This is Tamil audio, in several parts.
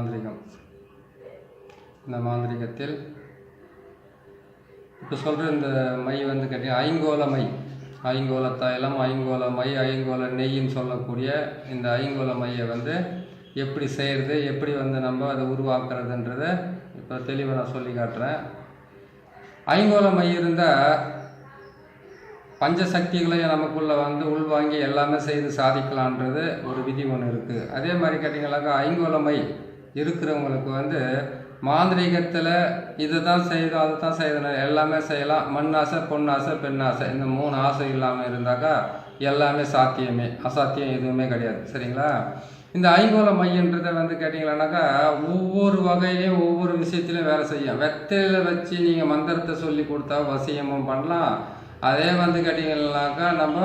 மாந்திரிகம். இந்த மாந்திரிகத்தில் இப்போ சொல்கிற இந்த மை வந்து கேட்டீங்கன்னா ஐங்கோல மை. ஐங்கோல தைலம் ஐங்கோல மை ஐங்கோல நெய்ன்னு சொல்லக்கூடிய இந்த ஐங்கோல மையை வந்து எப்படி செய்கிறது எப்படி வந்து நம்ம அதை உருவாக்குறதுன்றதை இப்போ தெளிவாக நான் சொல்லி காட்டுறேன். ஐங்கோல மை இருந்தால் பஞ்சசக்திகளையும் நமக்குள்ளே வந்து உள்வாங்கி எல்லாமே செய்து சாதிக்கலான்றது ஒரு விதி ஒன்று இருக்குது அதே மாதிரி கேட்டிங்கனாக்கா ஐங்கோலமை இருக்கிறவங்களுக்கு வந்து மாந்திரீகத்தில் இதை தான் செய்தோம் அதை தான் செய்யணும் எல்லாமே செய்யலாம். மண் ஆசை பொன் ஆசை பெண் ஆசை இந்த மூணு ஆசை இல்லாமல் இருந்தாக்கா எல்லாமே சாத்தியமே. அசாத்தியம் எதுவுமே கிடையாது. சரிங்களா? இந்த ஐங்கோல மையன்றதை வந்து கேட்டிங்களானாக்கா ஒவ்வொரு வகையிலையும் ஒவ்வொரு விஷயத்துலையும் வேலை செய்யும். வெத்தையில் வச்சு நீங்கள் மந்திரத்தை சொல்லி கொடுத்தா வசியமும் பண்ணலாம். அதே வந்து கேட்டிங்கன்னாக்கா நம்ம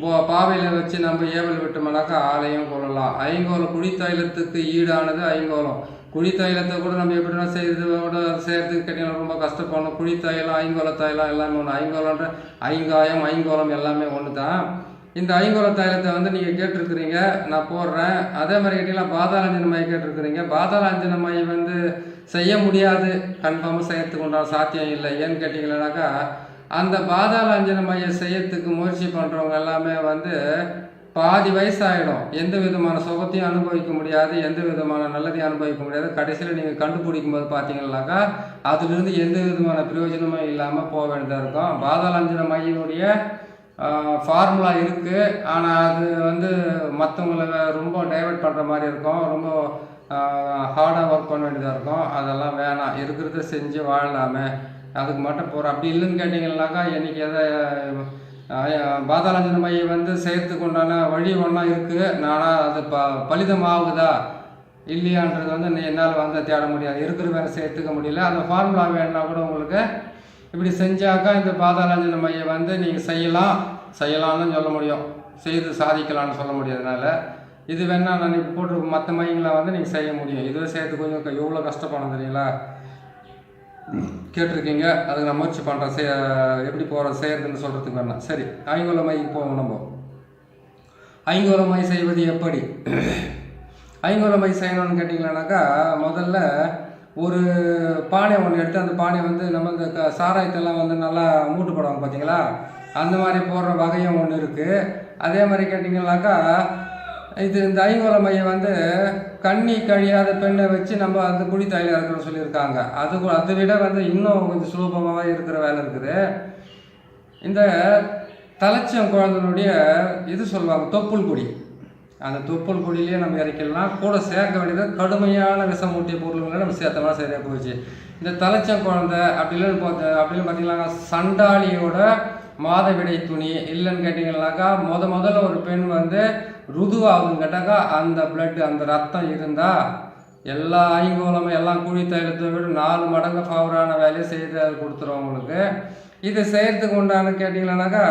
பாவையில் வச்சு நம்ம ஏவல் விட்டோம்னாக்கா ஆலையும் கொள்ளலாம். ஐங்கோலம் குழி தைலத்துக்கு ஈடானது ஐங்கோலம். குழி தைலத்தை கூட நம்ம எப்படின்னா செய்யறது கூட செய்யறதுக்கு கேட்டிங்கன்னா ரொம்ப கஷ்டப்படணும். குழி தைலம் ஐங்கோல தைலம் எல்லாமே ஒன்று ஐங்கோலன்ற ஐங்காயம் ஐங்கோலம் எல்லாமே ஒன்று தான் இந்த ஐங்கோல தைலத்தை வந்து நீங்கள் கேட்டிருக்கிறீங்க நான் போடுறேன். அதே மாதிரி கேட்டிங்கன்னா பாதாளஞ்சன மையம் கேட்டிருக்கிறீங்க. பாதாளஞ்சன மை வந்து செய்ய முடியாது. கன்ஃபார்மாக செய்யறதுக்கு உண்டான சாத்தியம் இல்லை. ஏன்னு கேட்டிங்கன்னாக்கா அந்த பாதாள அஞ்சன மைய செய்யறதுக்கு முயற்சி பண்ணுறவங்க எல்லாமே வந்து பாதி வயசாகிடும் எந்த விதமான சுகத்தையும் அனுபவிக்க முடியாது எந்த விதமான நல்லதையும் அனுபவிக்க முடியாது. கடைசியில் நீங்கள் கண்டுபிடிக்கும் போது பார்த்தீங்கன்னாக்கா அதுலேருந்து எந்த விதமான பிரயோஜனமும் இல்லாமல் போக வேண்டியதாக இருக்கும். பாதாள அஞ்சன மையினுடைய ஃபார்முலா இருக்குது ஆனால் அது வந்து மற்றவங்களை ரொம்ப டைவர்ட் பண்ணுற மாதிரி இருக்கும். ரொம்ப ஹார்டாக ஒர்க் பண்ண வேண்டியதாக இருக்கும். அதெல்லாம் வேணாம். இருக்கிறத செஞ்சு வாழலாமே. அதுக்கு மட்டும் போகிறோம் அப்படி இல்லைன்னு கேட்டிங்கன்னாக்கா என்னைக்கு எதை பாதாளஞ்சன மையை வந்து செய்கிறதுக்கு உண்டான வழி ஒன்றா இருக்குது நானாக அது ப பலிதம் ஆகுதா இல்லையான்றது வந்து நீ என்னால் வந்து தேட முடியாது. இருக்கிற வேலை சேர்த்துக்க முடியல. அந்த ஃபார்முலா வேணும்னா கூட உங்களுக்கு இப்படி செஞ்சாக்கா இந்த பாதாளஞ்சன மையை வந்து நீங்கள் செய்யலாம். செய்யலாம்னு சொல்ல முடியும். செய்து சாதிக்கலாம்னு சொல்ல முடியாதனால இது வேணால் நான் இப்போ போட்டு மற்ற மையங்களை வந்து நீங்கள் செய்ய முடியும். இதுவே சேர்த்து கொஞ்சம் எவ்வளோ கஷ்டப்படும் தெரியுங்களா? கேட்டிருக்கீங்க. அதுக்கு நான் முயற்சி பண்ணுறேன் செய் எப்படி போகிற செய்கிறதுன்னு சொல்கிறதுக்கு வேணாம். சரி ஐங்கோலமாய்க்கு போவோம் நம்ம ஐங்கோல மை செய்வது எப்படி? ஐங்கோல மை செய்யணும்னு கேட்டிங்களானாக்கா முதல்ல ஒரு பானை ஒன்று எடுத்து அந்த பானை வந்து நம்ம இந்த க சாராயத்தெல்லாம் வந்து நல்லா மூட்டு போடுவாங்க பார்த்தீங்களா அந்த மாதிரி போடுற வகையும் ஒன்று இருக்குது அதே மாதிரி கேட்டிங்கனாக்கா இது இந்த ஐங்கோல மையம் வந்து கண்ணி கழியாத பெண்ணை வச்சு நம்ம அந்த குடி தைலம் இருக்கிற சொல்லியிருக்காங்க. அது அதை விட வந்து இன்னும் கொஞ்சம் சுலபமாக இருக்கிற வேலை இருக்குது. இந்த தலைச்சம் குழந்தைனுடைய இது சொல்லுவாங்க தொப்புள் குடி. அந்த தொப்புள் குடியிலேயே நம்ம இறக்கலாம் கூட சேர்க்க வேண்டியது கடுமையான விஷமூட்டிய பொருளுங்களை நம்ம சேர்த்தோம்னா சரியாக போச்சு. இந்த தலைச்சம் குழந்தை அப்படிலாம் இல்லைன்னு அப்படின்னு பார்த்தீங்கன்னா சண்டாளியோட மாதவிடை துணி இல்லைன்னு கேட்டிங்கன்னாக்கா முத முதல்ல ஒரு பெண் வந்து ருதுவாகுதுன்னு கேட்டாக்கா அந்த பிளட்டு அந்த ரத்தம் இருந்தால் எல்லா ஐங்கோலமும் எல்லாம் கூலி தைலத்தை விட நாலு மடங்கு ஃபவரான வேலையை செய்து அது கொடுத்துரும் உங்களுக்கு. இது செய்கிறதுக்கு உண்டான கேட்டிங்கன்னாக்கா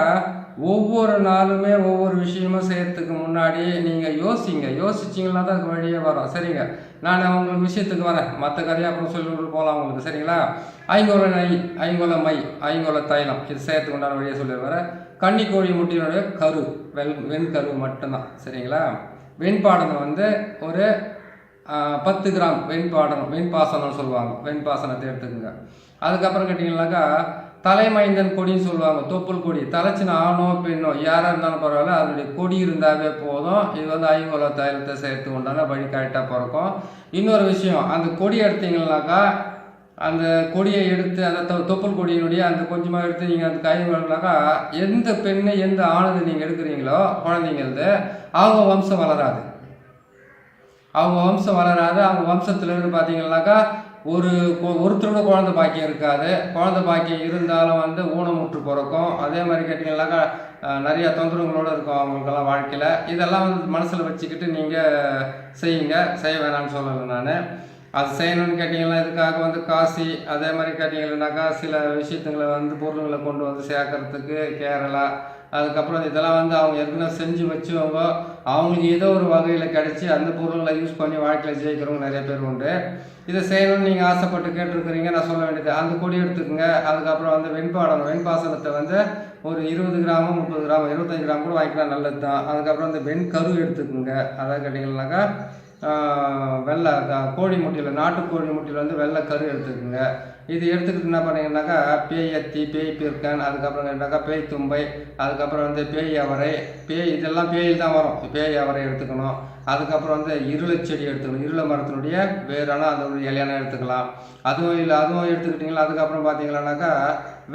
ஒவ்வொரு நாளுமே ஒவ்வொரு விஷயமும் செய்கிறதுக்கு முன்னாடி நீங்கள் யோசிங்க. யோசிச்சிங்கன்னா தான் அதுக்கு வழியே வரும். சரிங்க. நான் உங்களுக்கு விஷயத்துக்கு வரேன். மற்ற கதையை அப்புறம் சொல்லிவிட்டு போகலாம் உங்களுக்கு. சரிங்களா? ஐங்கோல நை ஐங்கோல மை ஐங்கோல தைலம். இது செய்கிறதுக்கு உண்டான வழியை சொல்லி வரேன் கன்னிக்கோழி முட்டையினுடைய கரு வெல் வெண்கரு மட்டும்தான். சரிங்களா? வெண்பாடனம் வந்து ஒரு பத்து கிராம் வெண்பாடனம் வெண்பாசனம்னு சொல்லுவாங்க. வெண்பாசனத்தை எடுத்துக்கோங்க. அதுக்கப்புறம் கேட்டிங்கனாக்கா தலைமைந்தன் கொடின்னு சொல்லுவாங்க. தொப்புள் கொடி. தலைச்சின ஆணோ பெண்ணோ யாராக இருந்தாலும் பரவாயில்ல அதனுடைய கொடி இருந்தாவே போதும். இது வந்து ஐங்கோல தைலத்தை சேர்த்து உண்டான வழி கரெக்டாக பிறக்கும். இன்னொரு விஷயம் அந்த கொடி எடுத்தீங்கன்னாக்கா அந்த கொடியை எடுத்து அந்த தொ- தொப்புள் கொடியினுடைய அந்த கொஞ்சமாக எடுத்து நீங்கள் அந்த கை வளர்க்கலாக்கா எந்த பெண்ணை எந்த ஆணுதை நீங்கள் எடுக்கிறீங்களோ குழந்தைங்களது அவங்க வம்சம் வளராது. அவங்க வம்சம் வளராது. அவங்க வம்சத்துலேருந்து பார்த்தீங்கன்னாக்கா ஒரு ஒருத்தரோட குழந்தை பாக்கியம் இருக்காது. குழந்தை பாக்கியம் இருந்தாலும் வந்து ஊனமுற்று பிறக்கும். அதே மாதிரி கேட்டிங்கன்னாக்கா நிறையா நிறைய தொந்தரவுகளோடு இருக்கும் அவங்களுக்கெல்லாம் வாழ்க்கையில். இதெல்லாம் வந்து மனசில் வச்சுக்கிட்டு நீங்கள் செய்யுங்க. செய்ய வேணாம்னு சொல்லலை நான். அது செய்யணும்னு கேட்டிங்கன்னா இதுக்காக வந்து காசி அதே மாதிரி கேட்டிங்கன்னாக்கா சில விஷயத்துங்களை வந்து பொருளுங்களை கொண்டு வந்து சேர்க்கறதுக்கு கேரளா அதுக்கப்புறம் இதெல்லாம் வந்து அவங்க ஏற்கனவே செஞ்சு வச்சவங்க அவங்களுக்கு ஏதோ ஒரு வகையில் கிடச்சி அந்த பொருளை யூஸ் பண்ணி வாழ்க்கையில் ஜெயிக்கிறவங்க நிறைய பேர் உண்டு. இதை செய்யணும்னு நீங்கள் ஆசைப்பட்டு கேட்டிருக்கிறீங்க நான் சொல்ல வேண்டியது அந்த கொடி எடுத்துக்கோங்க. அதுக்கப்புறம் வந்து வெண்பாடம் வெண்பாசனத்தை வந்து ஒரு இருபது கிராமம் முப்பது கிராமம் இருபத்தஞ்சு கிராம் கூட வாங்கிக்கலாம் நல்லது தான் அதுக்கப்புறம் இந்த வெண்கரு எடுத்துக்கோங்க. அதாவது கேட்டிங்கன்னாக்கா வெள்ளை கோழி முட்டையில் நாட்டு கோழி முட்டையில் வந்து வெள்ளை கரு எடுத்துக்கோங்க. இது எடுத்துக்கிட்டு என்ன பண்ணீங்கன்னாக்கா பேய் அத்தி பேய் பிற்கன் அதுக்கப்புறம் கேட்டாக்கா பேய் தும்பை அதுக்கப்புறம் வந்து பேய் அவரை பேய் இதெல்லாம் பேயில் தான் வரும். பேய் அவரை எடுத்துக்கணும். அதுக்கப்புறம் வந்து இருளை செடி எடுத்துக்கணும். இருளை மரத்தினுடைய வேறான அதோடைய இலையான எடுத்துக்கலாம். அதுவும் இல்லை அதுவும் எடுத்துக்கிட்டிங்களா அதுக்கப்புறம் பார்த்தீங்களானாக்கா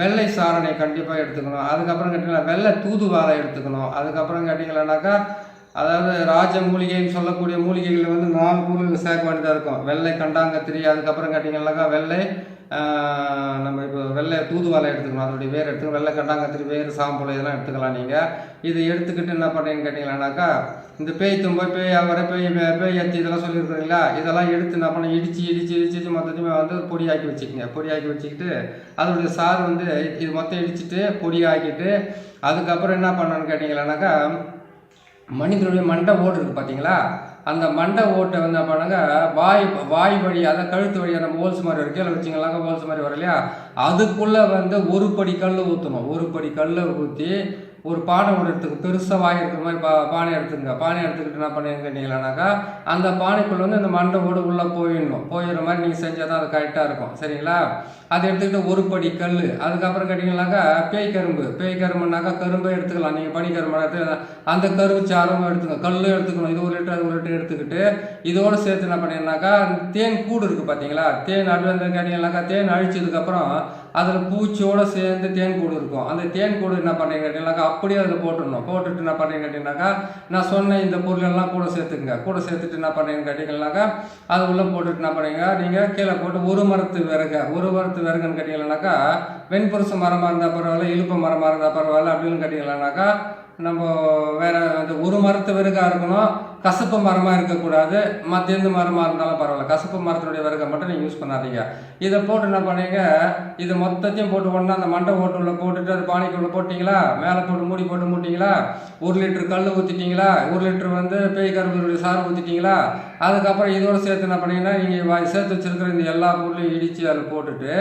வெள்ளை சாரணை கண்டிப்பாக எடுத்துக்கணும். அதுக்கப்புறம் கேட்டிங்கன்னா வெள்ளை தூதுவாரை எடுத்துக்கணும். அதுக்கப்புறம் கேட்டிங்களானாக்கா அதாவது ராஜ மூலிகைன்னு சொல்லக்கூடிய மூலிகைகள் வந்து நாலு மூலிகை சேர்க்க வேண்டியதாக இருக்கும். வெள்ளை கண்டாங்கத்திரி அதுக்கப்புறம் கேட்டிங்கன்னாக்கா வெள்ளை நம்ம இப்போ வெள்ளை தூதுவாலை எடுத்துக்கணும். அதனுடைய வேர் எடுத்துக்கணும். வெள்ளை கண்டாங்கத்திரி வேர் சாம்பல் இதெல்லாம் எடுத்துக்கலாம் நீங்கள் இது எடுத்துக்கிட்டு என்ன பண்ணுறீங்கன்னு கேட்டிங்களானாக்கா இந்த பேய் தும்பை பேய் அவரை பேய் பேய் அத்தி இதெல்லாம் சொல்லியிருக்கிறீங்களா இதெல்லாம் எடுத்து என்ன பண்ண இடிச்சு இடிச்சு இடிச்சு இடிச்சு மொத்தத்தையுமே வந்து பொடியாக்கி வச்சுக்கோங்க. பொடியாக்கி வச்சுக்கிட்டு அதனுடைய சாறு வந்து இது மொத்தம் இடிச்சிட்டு பொடியாக்கிட்டு அதுக்கப்புறம் என்ன பண்ணணும்னு கேட்டிங்களானாக்கா மனிதனுடைய மண்டை ஓடு இருக்குது பார்த்தீங்களா அந்த மண்டை ஓட்டை வந்து பண்ணுங்க வாய் வாய் வழி அதாவது கழுத்து வழியாக நம்ம ஹோல்ஸ் மாதிரி வரும் கீழே வச்சிங்களாங்க ஹோல்ஸ் மாதிரி வரும் இல்லையா? அதுக்குள்ளே வந்து ஒரு படி கல் ஊற்றணும் ஒரு படி கல்லை ஊற்றி ஒரு பானை ஒன்று எடுத்துக்க. பெருசாக வாய் இருக்கிற மாதிரி பா பானை எடுத்துங்க பானை எடுத்துக்கிட்டு என்ன பண்ணுங்க கேட்டீங்களானாக்கா அந்த பானைக்குள்ளே வந்து இந்த மண்டை ஓடு உள்ளே போயிடணும். போயிடுற மாதிரி நீங்கள் செஞ்சால் தான் அது கரெக்டாக இருக்கும். சரிங்களா? அதை எடுத்துக்கிட்டு ஒரு படி கல் அதுக்கப்புறம் கேட்டிங்கனாக்கா பேய் கரும்பு. பேய் கரும்புனாக்கா கரும்பை எடுத்துக்கலாம். நீங்கள் பனி கரும்பு எடுத்து அந்த கரும்பு சாரமும் எடுத்துக்கணும். கல்லும் எடுத்துக்கணும். இது ஒரு லிட்டர் அது ஒரு லிட்டர் எடுத்துக்கிட்டு இதோடு சேர்த்து என்ன பண்ணீங்கன்னாக்கா தேன் கூடு இருக்குது பார்த்தீங்களா தேன் அடி கேட்டிங்கனாக்கா தேன் அழிச்சதுக்கப்புறம் அதில் பூச்சியோடு சேர்ந்து தேன் கூடு இருக்கும். அந்த தேன் கூடு என்ன பண்ணுறீங்க கேட்டிங்கனாக்கா அப்படியே அதில் போட்டுடணும். போட்டுட்டு என்ன பண்ணுறீங்க கேட்டிங்கனாக்கா நான் சொன்ன இந்த பொருளெல்லாம் கூட சேர்த்துக்குங்க. கூட சேர்த்துட்டு என்ன பண்ணுறீங்கன்னு கேட்டிங்கனாக்கா அது உள்ளே போட்டுட்டு என்ன பண்ணுறீங்க நீங்கள் கீழே போட்டு ஒரு மரத்து விறகு ஒரு மரத்து விறகுன்னு கேட்டிங்கனாக்கா வெண்புருச மரமாக இருந்தால் பரவாயில்ல இழுப்பு மரமாக இருந்தால் பரவாயில்ல அப்படின்னு கேட்டிங்கனாக்கா நம்ம வேற அந்த ஒரு மரத்து விறகாக இருக்கணும். கசப்பு மரமாக இருக்கக்கூடாது. மற்ற எந்த மரமாக இருந்தாலும் பரவாயில்ல. கசப்பு மரத்தினுடைய விறகை மட்டும் நீங்கள் யூஸ் பண்ணாதீங்க. இதை போட்டு என்ன பண்ணீங்க? இது மொத்தத்தையும் போட்டு ஒன்றா அந்த மண்டை ஓட்டுள்ள போட்டுட்டு அது பானைக்குள்ளே போட்டிங்களா? மேலே போட்டு மூடி போட்டு மூட்டிங்களா? ஒரு லிட்டர் கல் ஊற்றிட்டீங்களா ஒரு லிட்டர் வந்து பேய் கரும்புடைய சாறு ஊற்றிட்டீங்களா அதுக்கப்புறம் இதோடு சேர்த்து என்ன பண்ணீங்கன்னா நீங்கள் சேர்த்து வச்சிருக்கிற இந்த எல்லா பொருளையும் இடித்து அதில் போட்டுட்டு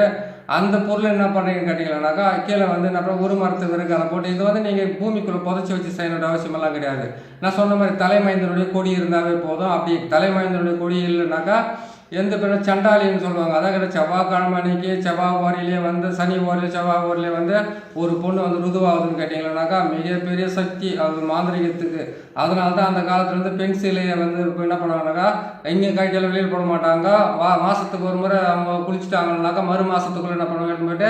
அந்த பொருள் என்ன பண்ணுறீங்கன்னு கேட்டிங்களானாக்கா கீழே வந்து என்ன பண்ண ஒரு மரத்து விறகு அதை போட்டு இது வந்து நீங்கள் பூமிக்குள்ளே புதைச்சி வச்சு செய்யணுன்ற அவசியமெல்லாம் கிடையாது. நான் சொன்ன மாதிரி தலைமைந்தனுடைய கொடி இருந்தாவே போதும். அப்படி தலைமைந்தனுடைய கொடி இல்லைனாக்கா எந்த பேரும் சண்டாலின்னு சொல்லுவாங்க. அதான் கிட்ட செவ்வாய்க்கிழமை அன்னைக்கு செவ்வாய் ஓரிலே வந்து சனி ஓரிலே செவ்வாய் ஓரிலே வந்து ஒரு பொண்ணு வந்து ருதுவாகுதுன்னு கேட்டிங்களானாக்கா மிகப்பெரிய சக்தி அது மாந்திரிகத்துக்கு. அதனால தான் அந்த காலத்துலேருந்து பென்சிலையை பெண் சிலையை வந்து இப்போ என்ன பண்ணுவாங்கனாக்கா எங்கேயும் கைட்டில் வெளியில் போட மாட்டாங்க. வா மாதத்துக்கு ஒரு முறை அவங்க குளிச்சுட்டாங்கனாக்கா மறு மாதத்துக்குள்ளே என்ன பண்ணுவாங்கன்னு போயிட்டு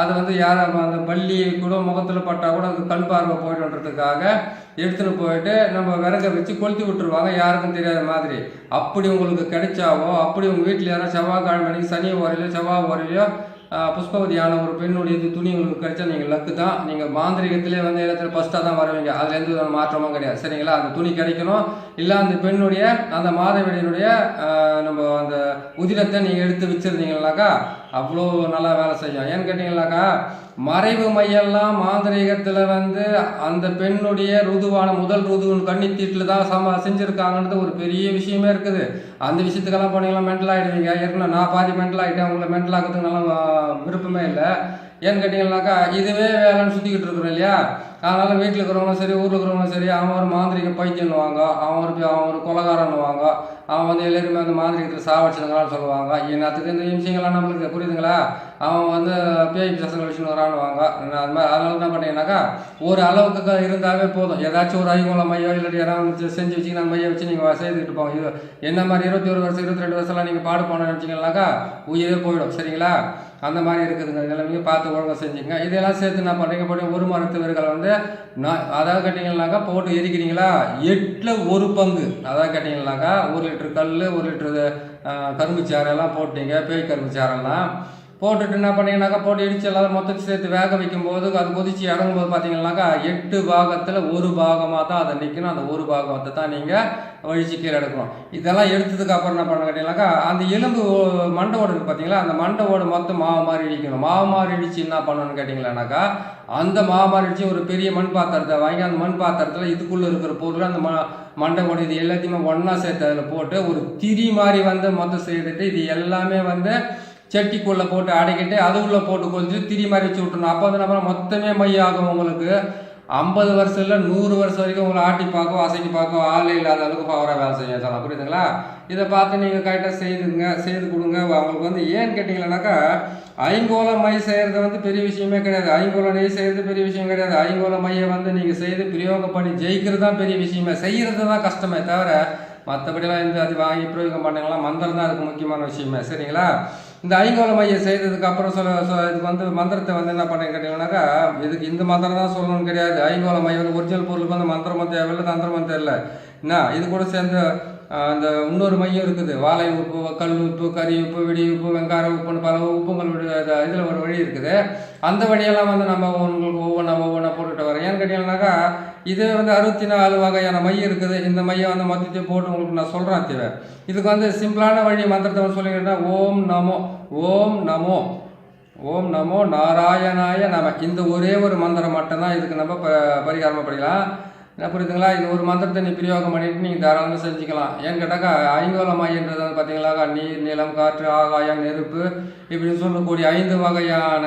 அது வந்து யார் அந்த பள்ளி கூட முகத்தில் பட்டால் கூட அது கண் பார்வை போய்ட்டுன்றதுக்காக எடுத்துன்னு போயிட்டு நம்ம விறக வச்சு கொளுத்தி விட்டுருவாங்க. யாருக்கும் தெரியாத மாதிரி. அப்படி உங்களுக்கு கிடைச்சாவோ அப்படி உங்கள் வீட்டில் யாரும் செவ்வாய் கிழமை சனி ஓரையிலையோ செவ்வாய் ஓரையிலையோ புஷ்பவதியான ஒரு பெண்ணுடைய இது துணி உங்களுக்கு கிடைச்சா நீங்கள் லக்கு தான். நீங்கள் மாந்திரிகத்திலே வந்து இடத்துல ஃபஸ்ட்டாக தான் வருவீங்க. அதில் எந்த விதமான மாற்றமும் கிடையாது. சரிங்களா? அந்த துணி கிடைக்கணும். இல்லை அந்த பெண்ணுடைய அந்த மாதவிடையினுடைய நம்ம அந்த உதிரத்தை நீங்கள் எடுத்து வச்சுருந்தீங்கன்னாக்கா அவ்வளோ நல்லா வேலை செய்யும் ஏன்னு கேட்டிங்கனாக்கா மறைவு மையெல்லாம் மாந்திரீகத்தில் வந்து அந்த பெண்ணுடைய ருதுவான முதல் ருதுவின் கண்ணித்தீட்டில் தான் சம செஞ்சுருக்காங்கன்றது ஒரு பெரிய விஷயமே இருக்குது. அந்த விஷயத்துக்கெல்லாம் போனீங்கன்னா மென்டல் ஆகிடுவீங்க ஏற்கனவே நான் பாதி மென்டல் ஆகிட்டேன் உங்களை மென்டல் ஆகிறதுக்கு நல்லா விருப்பமே இல்லை. ஏன்னு கேட்டிங்கனாக்கா இதுவே வேலைன்னு சுற்றிக்கிட்டு இருக்கிறோம் இல்லையா? அதனால் வீட்டில் இருக்கிறவங்களும் சரி ஊரில் இருக்கிறவங்களும் சரி அவன் ஒரு மாந்திரிக பைத்தியன்னுவாங்க அவன் ஒரு அவன் ஒரு கொலகாரன்னுவாங்க அவன் வந்து எல்லாருமே அந்த மாந்திரிகத்தில் சாவடிச்சிருங்களான்னு சொல்லுவாங்க. என்னத்துக்கு இந்த விஷயங்கள்லாம் நம்மளுக்கு புரியுதுங்களா? அவன் வந்து பேய் பிசங்கள் வச்சுன்னு வரான்னுவாங்க அது மாதிரி அதனால என்ன பண்ணீங்கன்னாக்கா ஒரு அளவுக்கு இருந்தாவே போதும். ஏதாச்சும் ஒரு ஐங்கோலம் மையோ இல்லாட்டி யாராவது செஞ்சு வச்சிங்கன்னா மையம் வச்சு நீங்கள் செய்துக்கிட்டு போங்க. இது என்ன மாதிரி இருபத்தி ஒரு வருஷம் இருபத்தி ரெண்டு வருஷம்லாம் நீங்கள் பாடு போனோம்னு நினச்சிங்கனாக்கா உயிரே போயிடும். சரிங்களா? அந்த மாதிரி இருக்குதுங்க. நிலைமையை பார்த்து ஒழுங்காக செஞ்சுங்க இதெல்லாம் சேர்த்து நான் பண்ணுறீங்க போய் ஒரு மரத்து விறகுகளை வந்து நான் அதாவது கேட்டிங்கன்னாக்கா போட்டு எரிக்கிறீங்களா? எட்டில் ஒரு பங்கு. அதாவது கேட்டிங்கன்னாக்கா ஒரு லிட்டர் கல் ஒரு லிட்டரு கரும்பு சாரெல்லாம் போட்டீங்க. பேய் கரும்பு சாரெல்லாம் போட்டுட்டு என்ன பண்ணீங்கன்னாக்கா போட்டு இடிச்சு எல்லாரும் மொத்தத்தை சேர்த்து வேக வைக்கும்போது அது கொதிச்சு இறங்கும்போது பார்த்தீங்கன்னாக்கா எட்டு பாகத்தில் ஒரு பாகமாக தான் அதை நிற்கணும் அந்த ஒரு பாகத்தை தான் நீங்கள் வழிச்சு கீழே எடுக்கணும். இதெல்லாம் எடுத்ததுக்கு அப்புறம் என்ன பண்ண கேட்டீங்கன்னாக்கா அந்த எலும்பு ஓ- மண்டை ஓடு இருக்குது பார்த்தீங்களா அந்த மண்டை ஓடு மொத்தம் மாவு மாதிரி இடிக்கணும். மாவு மாதிரி இடிச்சு என்ன பண்ணணும்னு கேட்டிங்களானாக்கா அந்த மாவு மாதிரி ஒரு பெரிய மண் பாத்திரத்தை வாங்கி அந்த மண் பாத்திரத்தில் இதுக்குள்ளே இருக்கிற பொருள் அந்த ம மண்டை ஓடு இது எல்லாத்தையுமே ஒன்றா சேர்த்து அதில் போட்டு ஒரு திரி மாதிரி வந்து மொத்தம் செய்துட்டு இது எல்லாமே வந்து செட்டிக்குள்ளே போட்டு அடைக்கிட்டு அது உள்ளே போட்டு கொஞ்சம் திரி மாதிரி வச்சு விட்டுணும். அப்போ வந்து நம்ம மொத்தமே மையம் ஆகும் உங்களுக்கு. ஐம்பது வருஷம் இல்லை நூறு வருஷம் வரைக்கும் உங்களை ஆட்டி பார்க்கும் அசைக்கி பார்க்கும் ஆளே இல்லாத அளவுக்கு பவராக வேலை செய்ய சொல்லலாம் புரியுதுங்களா? இதை பார்த்து நீங்கள் கரெக்டாக செய்துங்க செய்து கொடுங்க. அவங்களுக்கு வந்து ஏன்னு கேட்டிங்களேனாக்கா ஐங்கோல மை செய்கிறது வந்து பெரிய விஷயமே கிடையாது. ஐங்கோல நெய் செய்கிறது பெரிய விஷயம் கிடையாது. ஐங்கோல மையை வந்து நீங்கள் செய்து பிரயோகம் பண்ணி ஜெயிக்கிறது தான் பெரிய விஷயமே. செய்கிறது தான் கஷ்டமே தவிர மற்றபடிலாம் இந்த அது வாங்கி பிரயோகம் பண்ணுங்களா மந்திரம் தான் அதுக்கு முக்கியமான விஷயமே. சரிங்களா? இந்த ஐங்கோல மையம் செய்ததுக்கு அப்புறம் சொல்ல சொ- இதுக்கு வந்து மந்திரத்தை வந்து என்ன பண்ணுறேன் கேட்டிங்கன்னாக்கா இதுக்கு இந்த மந்திரம் தான் சொல்லணும்னு கிடையாது. ஐங்கோல மையம் வந்து ஒரிஜினல் பொருளுக்கு வந்து மந்திரமும் தேவையில்லை தந்திரமும் தேவையில்லை. என்ன? இது கூட சேர்ந்து அந்த இன்னொரு மையம் இருக்குது. வாழை உப்பு கல் உப்பு கறி உப்பு வெடி உப்பு வெங்கார உப்புன்னு பல உப்புங்கள் இதில் ஒரு வழி இருக்குது. அந்த வழியெல்லாம் வந்து நம்ம உங்களுக்கு ஒவ்வொன்றா ஒவ்வொன்றா போட்டுட்டு வரோம். ஏன்னு கேட்டிங்கன்னாக்கா இது வந்து அறுபத்தி நாலு வகையான மையம் இருக்குது. இந்த மையம் வந்து மொத்தத்தையும் போட்டு உங்களுக்கு நான் சொல்கிறேன் தேவை இதுக்கு வந்து சிம்பிளான வழி மந்திரத்தை வந்து ஓம் நமோ ஓம் நமோ ஓம் நமோ நாராயணாய நம. இந்த ஒரே ஒரு மந்திரம் மட்டும்தான் இதுக்கு நம்ம ப பரிகாரமாக படிக்கலாம். என்ன புரியுதுங்களா? இது ஒரு மந்திரத்தை நீ பிரயோகம் பண்ணிட்டு நீங்கள் தாராளமாக செஞ்சுக்கலாம். ஏன்னு கேட்டாக்கா ஐங்கோல மையன்றது வந்து பார்த்தீங்களாக்கா நீர் நிலம் காற்று ஆகாயம் நெருப்பு இப்படின்னு சொல்லக்கூடிய ஐந்து வகையான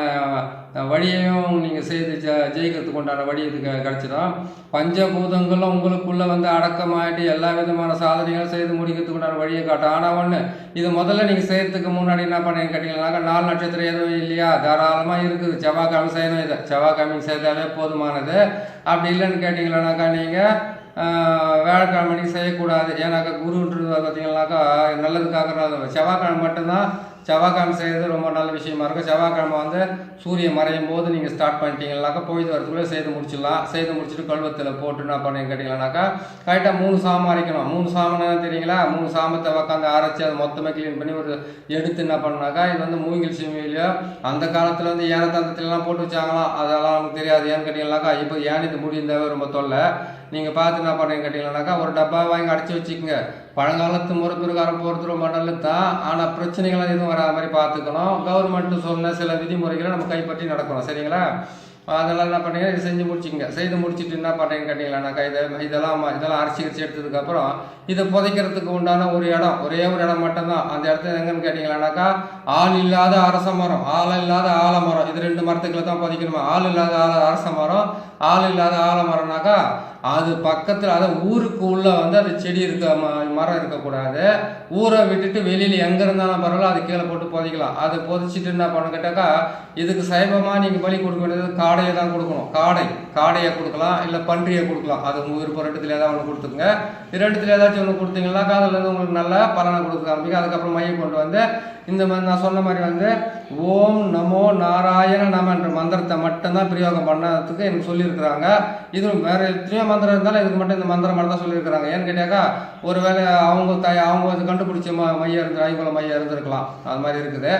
வழியையும் நீங்கள் செய்து ஜ ஜெயிக்கிறதுக்கு உண்டான வழி இதுக்கு கிடச்சிடும் பஞ்சபூதங்களும் உங்களுக்குள்ளே வந்து அடக்கமாயிட்டு எல்லா விதமான சாதனைகளும் செய்து முடிக்கிறதுக்கு உண்டான வழியை காட்டும் ஆனால் ஒன்று இது முதல்ல நீங்கள் செய்கிறதுக்கு முன்னாடி என்ன பண்ணீங்கன்னு கேட்டிங்கன்னாக்கா நாலு நட்சத்திரம் எதுவும் இல்லையா? தாராளமாக இருக்குது. செவ்வாய்க்கிழமை செய்யணும் இதை. செவ்வாய்க்கிழமை செய்தாலே போதுமானது. அப்படி இல்லைன்னு கேட்டிங்களானாக்கா நீங்கள் வேலைக்கிழமை செய்யக்கூடாது. ஏன்னாக்கா குருன்றது பார்த்தீங்கன்னாக்கா நல்லதுக்காக செவ்வாய்க்கிழமை மட்டும்தான் செவ்வாய்க்கிழமை செய்கிறது ரொம்ப நல்ல விஷயமா இருக்கும். செவ்வாய்க்கிழமை வந்து சூரியன் மறையும் போது நீங்கள் ஸ்டார்ட் பண்ணிட்டீங்கன்னாக்கா போயிட்டு வரதுக்குள்ளே செய்து முடிச்சிடலாம். செய்து முடிச்சுட்டு கல்வத்தில் போட்டு என்ன பண்ணி கேட்டிங்கன்னாக்கா கரெக்டாக மூணு சாமம் அரைக்கணும். மூணு சாமம்னா தெரியுங்களா? மூணு சாமத்தை உட்காந்து அரைச்சி அதை மொத்தமாக க்ளீன் பண்ணி ஒரு எடுத்து என்ன பண்ணாக்கா இது வந்து மூங்கில் சிமியிலையோ அந்த காலத்தில் வந்து ஏனத்தந்தத்துலலாம் போட்டு வச்சாங்களாம். அதெல்லாம் நமக்கு தெரியாது. ஏன்னு கேட்டிங்கன்னாக்கா இப்போ ஏன் இது முடிந்தாவே ரொம்ப தொல்லை. நீங்கள் பார்த்து என்ன பண்ணுறீங்க கேட்டிங்கன்னாக்கா ஒரு டப்பா வாங்கி அடைச்சி வச்சுக்கோங்க. பழங்காலத்து முறை பிரகாரம் போகிறது ரொம்ப நல்லது தான். ஆனால் பிரச்சனைகள் எதுவும் வராத மாதிரி பார்த்துக்கணும். கவர்மெண்ட்டு சொன்ன சில விதிமுறைகளை நம்ம கைப்பற்றி நடக்கணும். சரிங்களா? அதெல்லாம் என்ன பண்ணுறீங்க இது செஞ்சு முடிச்சிங்க செய்து முடிச்சிட்டு என்ன பண்ணுறீங்கன்னு கேட்டிங்களானாக்கா இதை இதெல்லாம் இதெல்லாம் அரைச்சி அரிசி எடுத்ததுக்கப்புறம் இதை புதைக்கிறதுக்கு உண்டான ஒரு இடம் ஒரே ஒரு இடம் மட்டும்தான். அந்த இடத்துல எங்கன்னு கேட்டிங்களானாக்கா ஆள் இல்லாத அரச மரம் ஆள் இல்லாத ஆலமரம் இது ரெண்டு மரத்துக்குள்ள தான் புதைக்கணுமா? ஆள் இல்லாத ஆள அரச மரம் ஆள் இல்லாத ஆலமரம்னாக்கா அது பக்கத்தில் அதை ஊருக்கு உள்ள வந்து அது செடி இருக்க ம- மரம் இருக்கக்கூடாது. ஊரை விட்டுட்டு வெளியில் எங்கே இருந்தாலும் பரவாயில்ல அது கீழே போட்டு புதைக்கலாம். அது புதைச்சிட்டு என்ன பண்ண கேட்டாக்கா இதுக்கு சைவமாக நீங்கள் பலி கொடுக்க வேண்டியது காடையை தான் கொடுக்கணும். காடை காடையை கொடுக்கலாம் இல்லை பன்றியை கொடுக்கலாம். அது உங்கள் விருப்பம் ரெண்டுத்தில் ஏதாவது ஒன்று கொடுத்துங்க ரெண்டுத்தில் ஏதாச்சும் ஒன்று கொடுத்தீங்கன்னா அதுலேருந்து உங்களுக்கு நல்ல பலனை கொடுக்க ஆரம்பிக்கும். அதுக்கப்புறம் மையம் கொண்டு வந்து இந்த மாதிரி நான் சொன்ன மாதிரி வந்து ஓம் நமோ நாராயண நம என்ற மந்திரத்தை மட்டும்தான் பிரயோகம் பண்ணதுக்கு எனக்கு சொல்லியிருக்கிறாங்க. இது வேறு எத்தனையோ மந்திரம் இருந்தாலும் இதுக்கு மட்டும் இந்த மந்திரம் மட்டும் தான் சொல்லியிருக்கிறாங்க. ஏன்னு கேட்டாக்கா ஒருவேளை அவங்க த அவங்க அது கண்டுபிடிச்ச ம மையம் இருந்து ஐங்குளம் மையம் இருந்திருக்கலாம். அது மாதிரி இருக்குது.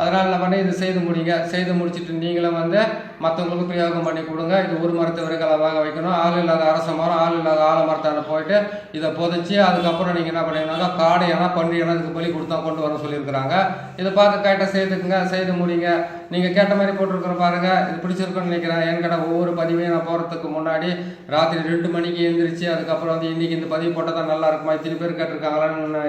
அதனால் என்ன பண்ணி இது செய்து முடிங்க. செய்து முடிச்சிட்டு நீங்களும் வந்து மற்றவங்களுக்கு பிரயோகம் பண்ணி கொடுங்க. இது ஒரு மரத்தை விறகளாக வைக்கணும். ஆள் இல்லாத அரச மரம் ஆள் இல்லாத ஆல மரத்தான போயிட்டு இதை புதைச்சி அதுக்கப்புறம் நீங்கள் என்ன பண்ணீங்கன்னாக்கா காடை ஏன்னா பன்றி ஏன்னா இதுக்கு பலி கொடுத்தா கொண்டு வர சொல்லியிருக்கிறாங்க. இதை பார்த்து கரெக்டாக செய்துக்குங்க செய்து முடிங்க. நீங்கள் கேட்ட மாதிரி போட்டிருக்கிற பாருங்கள் இது பிடிச்சிருக்குன்னு நினைக்கிறேன். ஏன்னு கேட்டால் ஒவ்வொரு பதிவையும் நான் போகிறதுக்கு முன்னாடி ராத்திரி ரெண்டு மணிக்கு எழுந்திரிச்சு அதுக்கப்புறம் வந்து இன்றைக்கி இந்த பதிவு போட்டால் தான் நல்லா இருக்குமா? இத்தனை பேர் கேட்டிருக்காங்களான்னு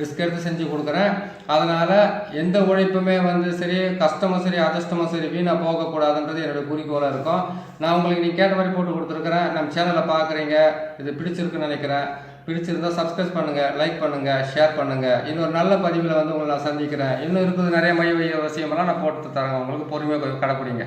ரிஸ்க் எடுத்து செஞ்சு கொடுக்குறேன். அதனால் எந்த உழைப்புமே வந்து சரி கஷ்டமும் சரி அதிர்ஷ்டமும் சரி வீணாக போகக்கூடாதுன்றது என்னுடைய குறிக்கோளாக இருக்கும். நான் உங்களுக்கு நீங்கள் கேட்ட மாதிரி போட்டு கொடுத்துருக்குறேன். நம்ம சேனலை பார்க்குறீங்க இது பிடிச்சிருக்குன்னு நினைக்கிறேன். பிடிச்சிருந்தா சப்ஸ்கிரைப் பண்ணுங்கள் லைக் பண்ணுங்கள் ஷேர் பண்ணுங்கள் இன்னொரு நல்ல பதிவில் வந்து உங்களை நான் சந்திக்கிறேன். இன்னும் இருக்குது நிறைய மைய விஷயமெல்லாம் நான் போட்டு தரேன். உங்களுக்கு பொறுமையாக கடைப்பிடிங்க